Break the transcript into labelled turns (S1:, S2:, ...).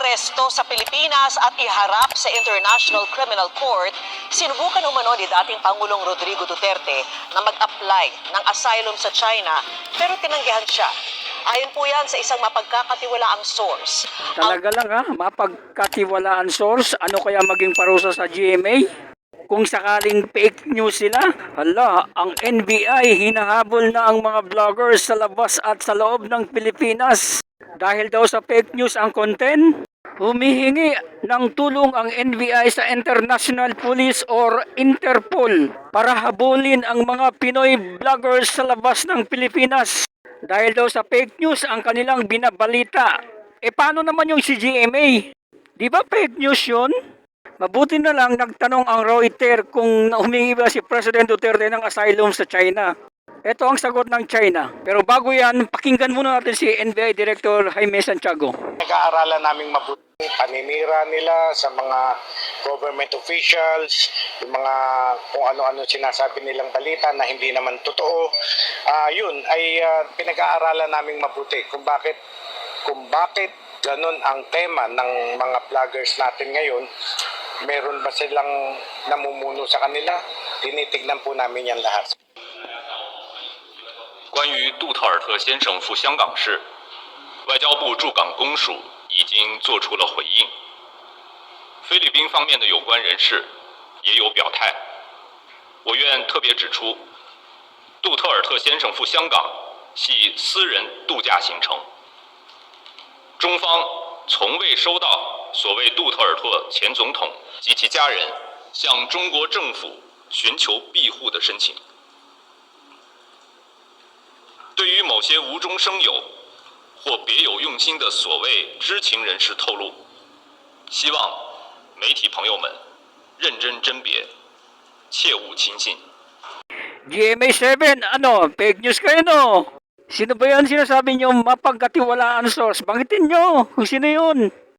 S1: iaresto sa Pilipinas at iharap sa International Criminal Court, sinubukan umano ni dating Pangulong Rodrigo Duterte na mag-apply ng asylum sa China pero tinanggihan siya. Ayon po yan sa isang mapagkakatiwalaang source.
S2: Talaga lang ha, mapagkatiwalaan source, ano kaya maging parusa sa GMA? Kung sakaling fake news sila, hala, ang NBI hinahabol na ang mga vloggers sa labas at sa loob ng Pilipinas. Dahil daw sa fake news ang content, humihingi ng tulong ang NBI sa International Police or Interpol para habulin ang mga Pinoy vloggers sa labas ng Pilipinas. Dahil daw sa fake news ang kanilang binabalita. E paano naman yung si GMA? Di ba fake news yun? Mabuti na lang nagtanong ang Reuters kung humingi ba si President Duterte ng asylum sa China. Ito ang sagot ng China. Pero bago yan, pakinggan muna natin si NBI Director Jaime Santiago.
S3: Nag-aaralan naming mabuti paninira nila sa mga government officials, yung mga kung ano-ano sinasabi nilang balita na hindi naman totoo. Ah, yun ay ah, pinag-aaralan naming mabuti kung bakit kung bakit ganun ang tema ng mga vloggers natin ngayon. Meron ba silang namumuno sa kanila? Tinitignan po namin yan lahat.
S4: 关于杜特尔特先生赴香港事，外交部驻港公署已经做出了回应。菲律宾方面的有关人士也有表态。我愿特别指出，杜特尔特先生赴香港系私人度假行程，中方从未收到所谓杜特尔特前总统及其家人向中国政府寻求庇护的申请。对于某些无中生有或别有用心的所谓知情人士透露，希望媒体朋友们认真甄别，切勿轻信。
S2: GMA 7, ano, fake news kayo no? Sino ba yan sinasabi niyo mapagkatiwalaan source? Bangitin nyo kung sino yun.